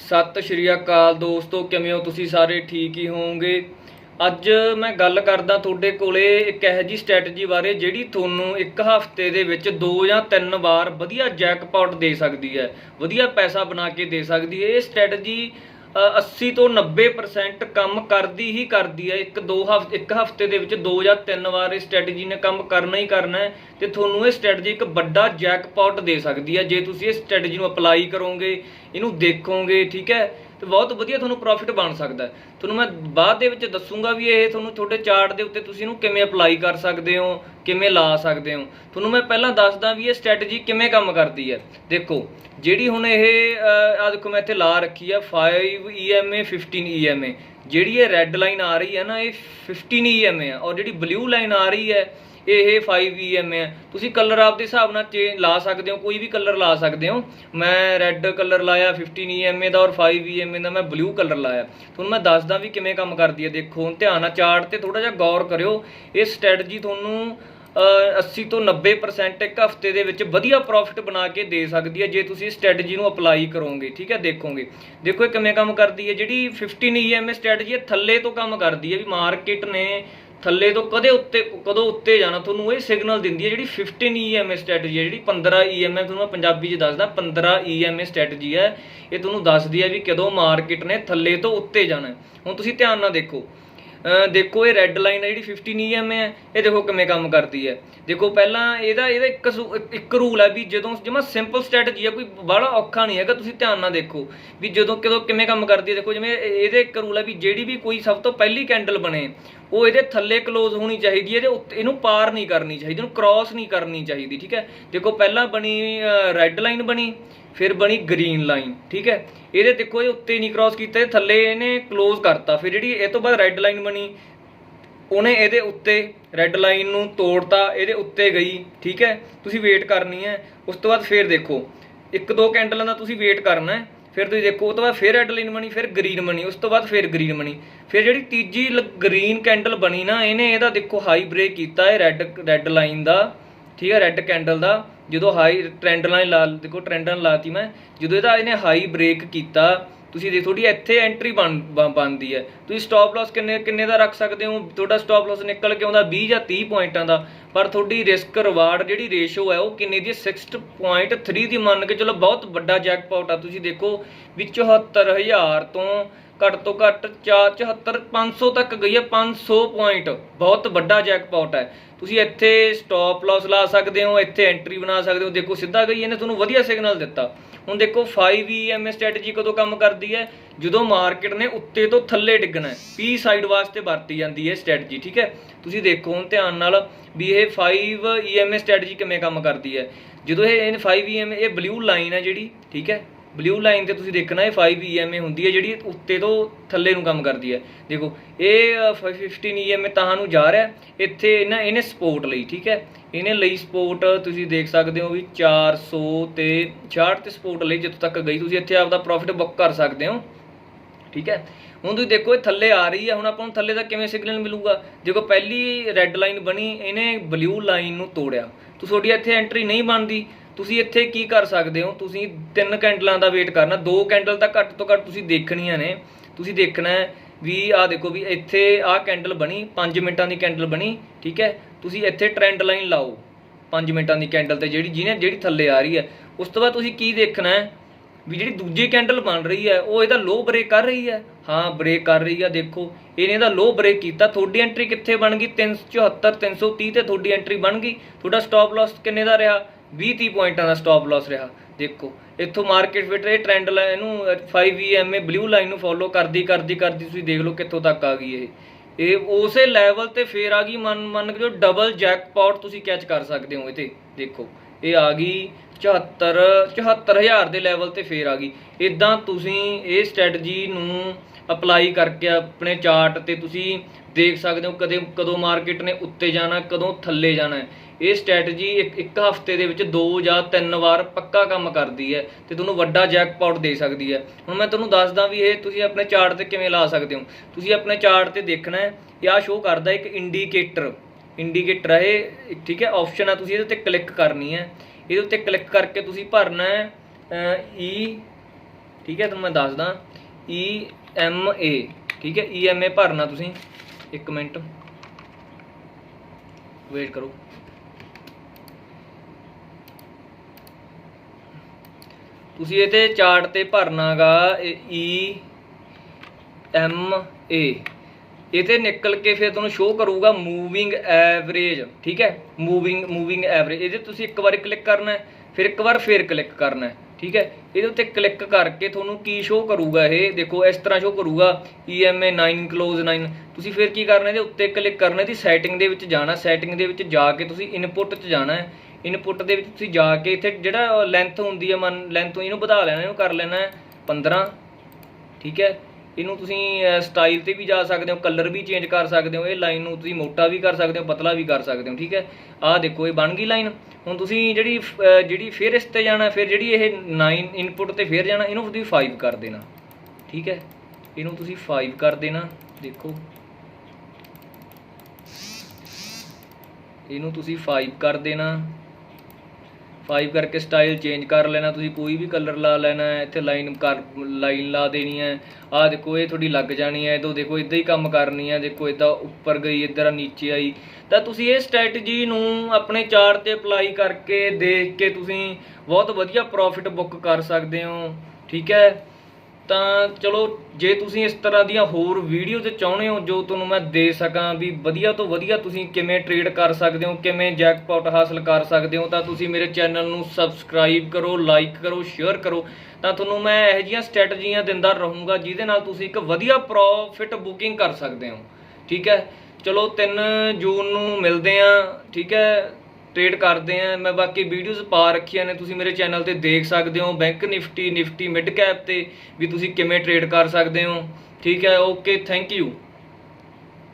ਸਤਿ ਸ਼੍ਰੀ ਅਕਾਲ ਦੋਸਤੋ, ਕਿਵੇਂ ਹੋ ਤੁਸੀਂ ਸਾਰੇ? ਠੀਕ ਹੀ ਹੋਵੋਗੇ? ਅੱਜ ਮੈਂ ਗੱਲ ਕਰਦਾ ਤੁਹਾਡੇ ਕੋਲੇ ਇੱਕ ਇਹੋ ਜਿਹੀ ਸਟ੍ਰੈਟਜੀ ਬਾਰੇ ਜਿਹੜੀ ਤੁਹਾਨੂੰ ਇੱਕ ਹਫ਼ਤੇ ਦੇ ਵਿੱਚ ਦੋ ਜਾਂ ਤਿੰਨ ਵਾਰ ਵਧੀਆ ਜੈਕਪਾਟ ਦੇ ਸਕਦੀ ਹੈ, ਵਧੀਆ ਪੈਸਾ ਬਣਾ ਕੇ ਦੇ ਸਕਦੀ ਹੈ। ਇਹ ਸਟ੍ਰੈਟਜੀ 80 ਤੋਂ 90% ਕੰਮ ਕਰਦੀ ਹੀ ਕਰਦੀ ਹੈ। ਇੱਕ, ਦੋ ਹਫ਼ਤੇ ਇੱਕ ਹਫ਼ਤੇ ਦੇ ਵਿੱਚ ਦੋ ਜਾਂ ਤਿੰਨ ਵਾਰ ਇਸ ਸਟ੍ਰੈਟਜੀ ਨੇ ਕੰਮ ਕਰਨਾ ਹੀ ਕਰਨਾ ਹੈ ਤੇ ਤੁਹਾਨੂੰ ਇਹ ਸਟ੍ਰੈਟਜੀ ਇੱਕ ਵੱਡਾ ਜੈਕਪਾਟ ਦੇ ਸਕਦੀ ਹੈ। ਜੇ ਤੁਸੀਂ ਇਸ ਸਟ੍ਰੈਟਜੀ ਨੂੰ ਅਪਲਾਈ ਕਰੋਗੇ, ਇਹਨੂੰ ਦੇਖੋਗੇ, ਠੀਕ ਹੈ ਤੇ ਬਹੁਤ ਵਧੀਆ ਤੁਹਾਨੂੰ ਪ੍ਰੋਫਿਟ ਬਣ ਸਕਦਾ ਤੁਹਾਨੂੰ ਮੈਂ ਬਾਅਦ ਦੇ ਵਿੱਚ ਦੱਸੂਗਾ ਵੀ ਇਹ ਤੁਹਾਨੂੰ ਤੁਹਾਡੇ ਚਾਰਟ ਦੇ ਉੱਤੇ ਤੁਸੀਂ ਇਹਨੂੰ ਕਿਵੇਂ ਅਪਲਾਈ ਕਰ ਸਕਦੇ ਹੋ, ਕਿਵੇਂ ਲਾ ਸਕਦੇ ਹੋ। ਤੁਹਾਨੂੰ ਮੈਂ ਪਹਿਲਾਂ ਦੱਸਦਾ ਵੀ ਇਹ ਸਟ੍ਰੈਟਜੀ ਕਿਵੇਂ ਕੰਮ ਕਰਦੀ ਹੈ। ਦੇਖੋ, ਜਿਹੜੀ ਹੁਣ ਇਹ ਆ ਦੇਖੋ ਮੈਂ ਇੱਥੇ ਲਾ ਰੱਖੀ ਆ 5 EMA 15 EMA ਜਿਹੜੀ ਇਹ ਰੈੱਡ ਲਾਈਨ ਆ ਰਹੀ ਹੈ ਨਾ, ਇਹ 15 EMA ਆ। ਔਰ ਜਿਹੜੀ ਬਲੂ ਲਾਈਨ ਆ ਰਹੀ ਹੈ ਇਹ 5 EMA ਹੈ। ਤੁਸੀਂ ਕਲਰ ਆਪ ਦੇ ਹਿਸਾਬ ਨਾਲ ਚੇ ਲਾ ਸਕਦੇ ਹੋ ਕੋਈ ਵੀ ਕਲਰ ਲਾ ਸਕਦੇ ਹੋ। ਮੈਂ ਰੈੱਡ ਕਲਰ ਲਾਇਆ 15 ਦਾ ਔਰ 5 ਦਾ ਮੈਂ ਬਲੂ ਕਲਰ ਲਾਇਆ। ਤੁਹਾਨੂੰ ਮੈਂ ਦੱਸਦਾ ਵੀ ਕਿਵੇਂ ਕੰਮ ਕਰਦੀ ਹੈ। ਦੇਖੋ ਹੁਣ ਧਿਆਨ ਨਾਲ ਚਾਰਟ ਤੇ ਥੋੜਾ ਜਿਹਾ ਗੌਰ ਕਰਿਓ। ਇਹ ਸਟ੍ਰੈਟਜੀ ਤੁਹਾਨੂੰ ਅ, 80 ਤੋਂ 90% ਇੱਕ ਹਫ਼ਤੇ ਦੇ ਵਿੱਚ ਵਧੀਆ ਪ੍ਰੋਫਿਟ ਬਣਾ ਕੇ ਦੇ ਸਕਦੀ ਹੈ ਜੇ ਤੁਸੀਂ ਸਟ੍ਰੈਟਜੀ ਨੂੰ ਅਪਲਾਈ ਕਰੋਗੇ। ਠੀਕ ਹੈ ਦੇਖੋਗੇ। ਦੇਖੋ ਇਹ ਕਿਵੇਂ ਕੰਮ ਕਰਦੀ ਹੈ। ਜਿਹੜੀ 15 EMA ਸਟ੍ਰੈਟਜੀ ਹੈ ਥੱਲੇ ਤੋਂ ਕੰਮ ਕਰਦੀ ਹੈ ਵੀ ਮਾਰਕੀਟ ਨੇ ਥੱਲੇ ਤੋਂ ਕਦੇ ਉੱਤੇ, ਕਦੋਂ ਉੱਤੇ ਜਾਣਾ, ਤੁਹਾਨੂੰ ਇਹ ਸਿਗਨਲ ਦਿੰਦੀ ਹੈ ਜਿਹੜੀ 15 EMA ਸਟ੍ਰੈਟਜੀ ਹੈ, ਜਿਹੜੀ 15 EMA, ਤੁਹਾਨੂੰ ਮੈਂ ਪੰਜਾਬੀ 'ਚ ਦੱਸਦਾ 15 EMA ਸਟ੍ਰੈਟਜੀ ਹੈ। ਇਹ ਤੁਹਾਨੂੰ ਦੱਸਦੀ ਹੈ ਵੀ ਕਦੋਂ ਮਾਰਕੀਟ ਨੇ ਥੱਲੇ ਤੋਂ ਉੱਤੇ ਜਾਣਾ ਹੁਣ ਤੁਸੀਂ ਧਿਆਨ ਨਾਲ ਦੇਖੋ ਦੇਖੋ ਇਹ ਰੈੱਡ ਲਾਈਨ ਹੈ ਜਿਹੜੀ 15 EMA ਹੈ ਇਹ ਦੇਖੋ ਕਿਵੇਂ ਕੰਮ ਕਰਦੀ ਹੈ ਦੇਖੋ ਪਹਿਲਾਂ ਇਹਦਾ ਇਹਦਾ ਇੱਕ ਇੱਕ ਰੂਲ ਹੈ ਵੀ ਜਦੋਂ ਜਿਵੇਂ ਸਿੰਪਲ ਸਟ੍ਰੈਟਜੀ ਹੈ ਕੋਈ ਬੜਾ ਔਖਾ ਨਹੀਂ ਹੈਗਾ, ਤੁਸੀਂ ਧਿਆਨ ਨਾਲ ਦੇਖੋ ਵੀ ਜਦੋਂ ਕਦੋਂ ਕਿਵੇਂ ਕੰਮ ਕਰਦੀ ਹੈ ਦੇਖੋ ਜਿਵੇਂ ਇਹਦੇ ਇੱਕ ਰੂਲ ਹੈ ਵੀ ਜਿਹੜੀ ਵੀ ਕੋਈ ਸਭ ਤੋਂ ਪਹਿਲੀ ਕੈਂਡਲ ਬਣੇ, ਉਹ ਇਹਦੇ ਥੱਲੇ ਕਲੋਜ਼ ਹੋਣੀ ਚਾਹੀਦੀ ਹੈ ਤੇ ਇਹਨੂੰ ਪਾਰ ਨਹੀਂ ਕਰਨੀ ਚਾਹੀਦੀ, ਇਹਨੂੰ ਕ੍ਰਾਸ ਨਹੀਂ ਕਰਨੀ ਚਾਹੀਦੀ, ਠੀਕ ਹੈ? ਦੇਖੋ ਪਹਿਲਾਂ ਬਣੀ ਰੈੱਡ ਲਾਈਨ ਬਣੀ ਫਿਰ ਬਣੀ ਗ੍ਰੀਨ ਲਾਈਨ, ਠੀਕ ਹੈ? ਇਹਦੇ ਦੇਖੋ, ਇਹ ਉੱਤੇ ਨਹੀਂ ਕ੍ਰਾਸ ਕੀਤਾ ਥੱਲੇ ਇਹਨੇ ਕਲੋਜ਼ ਕਰਤਾ। ਫਿਰ ਜਿਹੜੀ ਇਹ ਤੋਂ ਬਾਅਦ ਰੈੱਡ ਲਾਈਨ ਬਣੀ, ਉਹਨੇ ਇਹਦੇ ਉੱਤੇ ਰੈੱਡ ਲਾਈਨ ਨੂੰ ਤੋੜਤਾ, ਇਹਦੇ ਉੱਤੇ ਗਈ, ਠੀਕ ਹੈ? ਤੁਸੀਂ ਵੇਟ ਕਰਨੀ ਹੈ। ਉਸ ਤੋਂ ਬਾਅਦ ਫਿਰ ਦੇਖੋ, ਇੱਕ ਦੋ ਕੈਂਡਲਾਂ ਦਾ ਤੁਸੀਂ ਵੇਟ ਕਰਨਾ ਹੈ। ਫਿਰ ਤੁਸੀਂ ਦੇਖੋ ਉਸ ਤੋਂ ਬਾਅਦ ਫਿਰ ਰੈੱਡ ਲਾਈਨ ਬਣੀ, ਫਿਰ ਗ੍ਰੀਨ ਬਣੀ, ਉਸ ਤੋਂ ਬਾਅਦ ਫਿਰ ਗ੍ਰੀਨ ਬਣੀ। ਫਿਰ ਜਿਹੜੀ ਤੀਜੀ ਗ੍ਰੀਨ ਕੈਂਡਲ ਬਣੀ ਨਾ, ਇਹਨੇ ਇਹਦਾ ਦੇਖੋ ਹਾਈ ਬ੍ਰੇਕ ਕੀਤਾ ਹੈ ਰੈੱਡ ਰੈੱਡ ਲਾਈਨ ਦਾ, ਠੀਕ ਹੈ? ਰੈੱਡ ਕੈਂਡਲ ਦਾ। ਜਦੋਂ ਹਾਈ ਟ੍ਰੈਂਡ ਲਾਈਨ ਲਾ ਦੇਖੋ ਟ੍ਰੈਂਡ ਲਾਈਨ ਲਾਤੀ ਮੈਂ, ਜਦੋਂ ਇਹਦਾ ਇਹਨੇ ਹਾਈ ਬ੍ਰੇਕ ਕੀਤਾ, ਤੁਸੀਂ ਦੇ ਤੁਹਾਡੀ ਇੱਥੇ ਐਂਟਰੀ ਬਣ ਬਣਦੀ ਹੈ। ਤੁਸੀਂ ਸਟਾਪ ਲਾਸ ਕਿੰਨੇ ਕਿੰਨੇ ਦਾ ਰੱਖ ਸਕਦੇ ਹੋ? ਤੁਹਾਡਾ ਸਟਾਪ ਲਾਸ ਨਿਕਲ ਕੇ ਆਉਂਦਾ 20 ਜਾਂ 30 ਪੁਆਇੰਟਾਂ ਦਾ। ਪਰ ਤੁਹਾਡੀ ਰਿਸਕ ਰਿਵਾਰਡ ਜਿਹੜੀ ਰੇਸ਼ੋ ਹੈ, ਉਹ ਕਿੰਨੇ ਦੀ? 6.3 ਦੀ ਮੰਨ ਕੇ ਚਲੋ ਬਹੁਤ ਵੱਡਾ ਜੈਕਪਾਟ ਆ। ਤੁਸੀਂ ਦੇਖੋ ਵੀ 74000 ਤੋਂ ਘੱਟ ਤੋਂ ਘੱਟ 74 500 ਤੱਕ ਗਈ ਹੈ 500 ਪੁਆਇੰਟ ਬਹੁਤ ਵੱਡਾ ਜੈਕਪਾਟ ਹੈ। ਤੁਸੀਂ ਇੱਥੇ ਸਟਾਪ ਲਾਸ ਲਾ ਸਕਦੇ ਹੋ, ਇੱਥੇ ਐਂਟਰੀ ਬਣਾ ਸਕਦੇ ਹੋ। ਦੇਖੋ, ਸਿੱਧਾ ਗਈ, ਇਹਨੇ ਤੁਹਾਨੂੰ ਵਧੀਆ ਸਿਗਨਲ ਦਿੱਤਾ। ਹੁਣ ਦੇਖੋ 5 EMA ਸਟ੍ਰੈਟਜੀ ਕਦੋਂ ਕੰਮ ਕਰਦੀ ਹੈ? ਜਦੋਂ ਮਾਰਕੀਟ ਨੇ ਉੱਤੇ ਤੋਂ ਥੱਲੇ ਡਿੱਗਣਾ ਹੈ। ਪੀ ਸਾਈਡ ਵਾਸਤੇ ਵਰਤੀ ਜਾਂਦੀ ਹੈ ਸਟ੍ਰੈਟਜੀ ਠੀਕ ਹੈ? ਤੁਸੀਂ ਦੇਖੋ ਹੁਣ ਧਿਆਨ ਨਾਲ ਵੀ ਇਹ 5 EMA ਸਟ੍ਰੈਟਜੀ ਕਿਵੇਂ ਕੰਮ ਕਰਦੀ ਹੈ। ਜਦੋਂ ਇਹ ਇਹਨੇ 5 EMA ਇਹ ਬਲੂ ਲਾਈਨ ਹੈ ਜਿਹੜੀ, ਠੀਕ ਹੈ? ਬਲੂ ਲਾਈਨ ਤੇ ਤੁਸੀਂ ਦੇਖਣਾ ਇਹ 5 EMA ਹੁੰਦੀ ਹੈ ਜਿਹੜੀ ਉੱਤੇ ਤੋਂ ਥੱਲੇ ਨੂੰ ਕੰਮ ਕਰਦੀ ਹੈ। ਦੇਖੋ ਇਹ ਅ, 15 EMA ਤਾਂ ਨੂੰ ਜਾ ਰਿਹਾ ਇੱਥੇ ਇਹਨਾਂ ਇਹਨੇ ਸਪੋਰਟ ਲਈ ਠੀਕ ਹੈ? ਇਹਨੇ ਲਈ ਸਪੋਰਟ ਤੁਸੀਂ ਦੇਖ ਸਕਦੇ ਹੋ ਵੀ 400 ਤੇ 66 ਤੇ ਸਪੋਰਟ ਲਈ ਜਿੱਥੋਂ ਤੱਕ ਗਈ। ਤੁਸੀਂ ਇੱਥੇ ਆਪਦਾ ਪ੍ਰੋਫਿਟ ਬੁੱਕ ਕਰ ਸਕਦੇ ਹੋ ਠੀਕ ਹੈ? ਹੁਣ ਤੁਸੀਂ ਦੇਖੋ ਇਹ ਥੱਲੇ ਆ ਰਹੀ ਹੈ। ਹੁਣ ਆਪਾਂ ਨੂੰ ਥੱਲੇ ਦਾ ਕਿਵੇਂ ਸਿਗਨਲ ਮਿਲੂਗਾ? ਦੇਖੋ ਪਹਿਲੀ ਰੈੱਡ ਲਾਈਨ ਬਣੀ ਇਹਨੇ ਬਲੂ ਲਾਈਨ ਨੂੰ ਤੋੜਿਆ। ਤੁਸੀਂ ਤੁਹਾਡੀ ਇੱਥੇ ਐਂਟਰੀ ਨਹੀਂ ਬਣਦੀ। ਤੁਸੀਂ ਇੱਥੇ ਕੀ ਕਰ ਸਕਦੇ ਹੋ? ਤੁਸੀਂ ਤਿੰਨ ਕੈਂਡਲਾਂ ਦਾ ਵੇਟ ਕਰਨਾ। ਦੋ ਕੈਂਡਲ ਤਾਂ ਘੱਟ ਤੋਂ ਘੱਟ ਤੁਸੀਂ ਦੇਖਣੀਆਂ ਨੇ। ਤੁਸੀਂ ਦੇਖਣਾ ਹੈ ਵੀ ਆਹ ਦੇਖੋ ਵੀ ਇੱਥੇ ਆਹ ਕੈਂਡਲ ਬਣੀ 5 ਮਿੰਟਾਂ ਦੀ ਕੈਂਡਲ ਬਣੀ, ਠੀਕ ਹੈ? ਤੁਸੀਂ ਇੱਥੇ ਟ੍ਰੈਂਡ ਲਾਈਨ ਲਾਓ 5 ਮਿੰਟਾਂ ਦੀ ਕੈਂਡਲ ਤੇ ਜਿਹੜੀ ਜਿਹਨੇ ਜਿਹੜੀ ਥੱਲੇ ਆ ਰਹੀ ਹੈ। ਉਸ ਤੋਂ ਬਾਅਦ ਤੁਸੀਂ ਕੀ ਦੇਖਣਾ ਹੈ? ਵੀ ਜਿਹੜੀ ਦੂਜੀ ਕੈਂਡਲ ਬਣ ਰਹੀ ਹੈ, ਉਹ ਇਹਦਾ ਲੋ ਬ੍ਰੇਕ ਕਰ ਰਹੀ ਹੈ। ਹਾਂ ਬ੍ਰੇਕ ਕਰ ਰਹੀ ਹੈ ਦੇਖੋ। ਇਹਨੇ ਇਹਦਾ ਲੋ ਬ੍ਰੇਕ ਕੀਤਾ। ਤੁਹਾਡੀ ਐਂਟਰੀ ਕਿੱਥੇ ਬਣ ਗਈ? 374 330 ਤੇ ਤੁਹਾਡੀ ਐਂਟਰੀ ਬਣ ਗਈ। ਤੁਹਾਡਾ ਸਟਾਪ ਲਾਸ ਕਿੰਨੇ ਦਾ ਰਿਹਾ? 20 30 ਪੁਆਇੰਟਾਂ ਦਾ ਸਟਾਪ ਲਾਸ ਰਿਹਾ, ਦੇਖੋ। ਇੱਥੋਂ ਮਾਰਕੀਟ ਵਿੱਚ ਇਹ ਟ੍ਰੈਂਡ ਲਾਈਨ ਇਹਨੂੰ 5 EMA ਬਲੂ ਲਾਈਨ ਨੂੰ ਫੋਲੋ ਕਰਦੀ ਕਰਦੀ ਕਰਦੀ, ਤੁਸੀਂ ਦੇਖ ਲਓ ਕਿੱਥੋਂ ਤੱਕ ਆ ਗਈ ਇਹ। ਇਹ ਉਸੇ ਲੈਵਲ ਤੇ ਫੇਰ ਆ ਗਈ, ਮੰਨ ਮੰਨ ਕੇ ਜੋ ਡਬਲ ਜੈਕਪਾਟ ਤੁਸੀਂ ਕੈਚ ਕਰ ਸਕਦੇ ਹੋ ਇਹਤੇ ਦੇਖੋ। ਇਹ ਆ ਗਈ 74 74000 ਦੇ ਲੈਵਲ ਤੇ ਫੇਰ ਆ ਗਈ। ਇਦਾਂ ਤੁਸੀਂ ਇਹ ਸਟ੍ਰੈਟਜੀ ਨੂੰ ਅਪਲਾਈ ਕਰਕੇ ਆਪਣੇ ਚਾਰਟ ਤੇ ਤੁਸੀਂ ਦੇਖ ਸਕਦੇ ਹੋ ਕਦੇ, ਕਦੋਂ ਮਾਰਕੀਟ ਨੇ ਉੱਤੇ ਜਾਣਾ, ਕਦੋਂ ਥੱਲੇ ਜਾਣਾ ਇਹ ਸਟ੍ਰੈਟਜੀ ਇੱਕ ਇੱਕ ਹਫ਼ਤੇ ਦੇ ਵਿੱਚ ਦੋ ਜਾਂ ਤਿੰਨ ਵਾਰ ਪੱਕਾ ਕੰਮ ਕਰਦੀ ਹੈ ਤੇ ਤੁਹਾਨੂੰ ਵੱਡਾ ਜੈਕਪਾਟ ਦੇ ਸਕਦੀ ਹੈ। ਹੁਣ ਮੈਂ ਤੁਹਾਨੂੰ ਦੱਸਦਾ ਵੀ ਇਹ ਤੁਸੀਂ ਆਪਣੇ ਚਾਰਟ ਤੇ ਕਿਵੇਂ ਲਾ ਸਕਦੇ ਹੋ। ਤੁਸੀਂ ਆਪਣੇ ਚਾਰਟ ਤੇ ਦੇਖਣਾ ਹੈ, ਇਹ ਆਹ ਸ਼ੋਅ ਕਰਦਾ ਇੱਕ ਇੰਡੀਕੇਟਰ ਇੰਡੀਕੇਟਰ ਹੈ ਇਹ, ਠੀਕ ਹੈ ਆਪਸ਼ਨ ਆ ਤੁਸੀਂ ਇਹਦੇ ਉੱਤੇ ਕਲਿੱਕ ਕਰਨੀ ਹੈ। ਇਹਦੇ ਉੱਤੇ ਕਲਿੱਕ ਕਰਕੇ ਤੁਸੀਂ ਭਰਨਾ ਹੈ ਈ e, ਠੀਕ ਹੈ, ਤੁਹਾਨੂੰ ਮੈਂ ਦੱਸਦਾ ਈ ਐਮ ਏ ਠੀਕ ਹੈ? ਈ ਐਮ ਏ ਭਰਨਾ ਤੁਸੀਂ। ਇੱਕ ਮਿੰਟ। ਵੇਟ ਕਰੋ। ਤੁਸੀਂ ਇਹ ਤੇ ਚਾਰਟ ਤੇ ਭਰਨਾਗਾ ਈ ਐਮ ਏ ਇਹ ਤੇ ਨਿਕਲ ਕੇ ਫਿਰ ਤੁਹਾਨੂੰ ਸ਼ੋਅ ਕਰੂਗਾ ਮੂਵਿੰਗ ਐਵਰੇਜ ਠੀਕ ਹੈ? ਮੂਵਿੰਗ ਮੂਵਿੰਗ ਐਵਰੇਜ ਇਹਦੇ ਤੁਸੀਂ ਇੱਕ ਵਾਰੀ ਕਲਿੱਕ ਕਰਨਾ ਹੈ। ਫਿਰ ਇੱਕ ਵਾਰ ਫੇਰ ਕਲਿੱਕ ਕਰਨਾ ਹੈ, ਠੀਕ ਹੈ? ਇਹਦੇ ਉੱਤੇ ਕਲਿੱਕ ਕਰਕੇ ਤੁਹਾਨੂੰ ਕੀ ਸ਼ੋ ਕਰੂਗਾ ਇਹ? ਦੇਖੋ, ਇਸ ਤਰ੍ਹਾਂ ਸ਼ੋ ਕਰੂਗਾ E EMA 9 ਕਲੋਜ਼ 9 ਤੁਸੀਂ ਫਿਰ ਕੀ ਕਰਨਾ, ਇਹਦੇ ਉੱਤੇ ਕਲਿੱਕ ਕਰਨਾ, ਇਹਦੀ ਸੈਟਿੰਗ ਦੇ ਵਿੱਚ ਜਾਣਾ ਸੈਟਿੰਗ ਦੇ ਵਿੱਚ ਜਾ ਕੇ ਤੁਸੀਂ ਇਨਪੁੱਟ 'ਚ ਜਾਣਾ ਹੈ। ਇਨਪੁੱਟ ਦੇ ਵਿੱਚ ਤੁਸੀਂ ਜਾ ਕੇ ਇੱਥੇ ਜਿਹੜਾ ਲੈਂਥ ਹੁੰਦੀ ਹੈ, ਮਨ ਲੈਂਥ ਇਹਨੂੰ ਵਧਾ ਲੈਣਾ, ਇਹਨੂੰ ਕਰ ਲੈਣਾ ਹੈ 15 ਠੀਕ ਹੈ? ਇਹਨੂੰ ਤੁਸੀਂ ਸਟਾਈਲ ਤੇ ਵੀ ਜਾ ਸਕਦੇ ਹੋ ਕਲਰ ਵੀ ਚੇਂਜ ਕਰ ਸਕਦੇ ਹੋ, ਇਹ ਲਾਈਨ ਨੂੰ ਤੁਸੀਂ ਮੋਟਾ ਵੀ ਕਰ ਸਕਦੇ ਹੋ, ਪਤਲਾ ਵੀ ਕਰ ਸਕਦੇ ਹੋ, ਠੀਕ ਹੈ? ਆਹ ਦੇਖੋ, ਇਹ ਬਣ ਗਈ ਲਾਈਨ ਹੁਣ ਤੁਸੀਂ ਜਿਹੜੀ ਜਿਹੜੀ ਫਿਰ ਇਸ ਤੇ ਜਾਣਾ, ਫਿਰ ਜਿਹੜੀ ਇਹ 9 ਇਨਪੁੱਟ ਤੇ ਫਿਰ ਜਾਣਾ, ਇਹਨੂੰ ਤੁਸੀਂ 5 ਕਰ ਦੇਣਾ। ਠੀਕ ਹੈ? ਇਹਨੂੰ ਤੁਸੀਂ 5 ਕਰ ਦੇਣਾ, ਦੇਖੋ। ਇਹਨੂੰ ਤੁਸੀਂ 5 ਕਰ ਦੇਣਾ। ਪਾਈਪ ਕਰਕੇ ਸਟਾਈਲ ਚੇਂਜ ਕਰ ਲੈਣਾ, ਤੁਸੀਂ ਕੋਈ ਵੀ ਕਲਰ ਲਾ ਲੈਣਾ ਹੈ ਇੱਥੇ ਲਾਈਨ ਕਰ, ਲਾਈਨ ਲਾ ਦੇਣੀ ਹੈ। ਆਹ ਦੇਖੋ, ਇਹ ਤੁਹਾਡੀ ਲੱਗ ਜਾਣੀ ਹੈ ਇਦੋਂ ਦੇਖੋ, ਇਦਾਂ ਹੀ ਕੰਮ ਕਰਨੀ ਹੈ, ਦੇਖੋ, ਇਦਾਂ ਉੱਪਰ ਗਈ, ਇੱਧਰ ਨੀਚੇ ਆਈ। ਤਾਂ ਤੁਸੀਂ ਇਹ ਸਟ੍ਰੈਟਜੀ ਨੂੰ ਆਪਣੇ ਚਾਰਟ ਤੇ ਅਪਲਾਈ ਕਰਕੇ ਦੇਖ ਕੇ ਤੁਸੀਂ ਬਹੁਤ ਵਧੀਆ ਪ੍ਰੋਫਿਟ ਬੁੱਕ ਕਰ ਸਕਦੇ ਹੋ, ਠੀਕ ਹੈ? ਤਾਂ ਚਲੋ, ਜੇ ਤੁਸੀਂ ਇਸ ਤਰ੍ਹਾਂ ਦੀਆਂ ਹੋਰ ਵੀਡੀਓਜ਼ ਚਾਹੁੰਦੇ ਹੋ ਜੋ ਤੁਹਾਨੂੰ ਮੈਂ ਦੇ ਸਕਾਂ ਵੀ ਵਧੀਆ ਤੋਂ ਵਧੀਆ ਤੁਸੀਂ ਕਿਵੇਂ ਟ੍ਰੇਡ ਕਰ ਸਕਦੇ ਹੋ, ਕਿਵੇਂ ਜੈਕਪਾਟ ਹਾਸਲ ਕਰ ਸਕਦੇ ਹੋ, ਤਾਂ ਤੁਸੀਂ ਮੇਰੇ ਚੈਨਲ ਨੂੰ ਸਬਸਕ੍ਰਾਈਬ ਕਰੋ ਲਾਈਕ ਕਰੋ ਸ਼ੇਅਰ ਕਰੋ, ਤਾਂ ਤੁਹਾਨੂੰ ਮੈਂ ਇਹੋ ਜਿਹੀਆਂ ਸਟ੍ਰੈਟਜੀਆਂ ਦਿੰਦਾ ਰਹੂੰਗਾ ਜਿਹਦੇ ਨਾਲ ਤੁਸੀਂ ਇੱਕ ਵਧੀਆ ਪ੍ਰੋਫਿਟ ਬੁਕਿੰਗ ਕਰ ਸਕਦੇ ਹੋ। ਠੀਕ ਹੈ? ਚਲੋ 3 ਜੂਨ ਨੂੰ ਮਿਲਦੇ ਆ ਠੀਕ ਹੈ? ਟ੍ਰੇਡ ਕਰਦੇ ਆ। ਮੈਂ ਬਾਕੀ ਵੀਡੀਓਜ਼ ਪਾ ਰੱਖੀਆਂ ਨੇ। ਤੁਸੀਂ ਮੇਰੇ ਚੈਨਲ ਤੇ ਦੇਖ ਸਕਦੇ ਹੋ। Bank Nifty Nifty mid cap ਤੇ ਵੀ ਤੁਸੀਂ ਕਿਵੇਂ ਟ੍ਰੇਡ ਕਰ ਸਕਦੇ ਹੋ। ਠੀਕ ਹੈ ਓਕੇ ਥੈਂਕ ਯੂ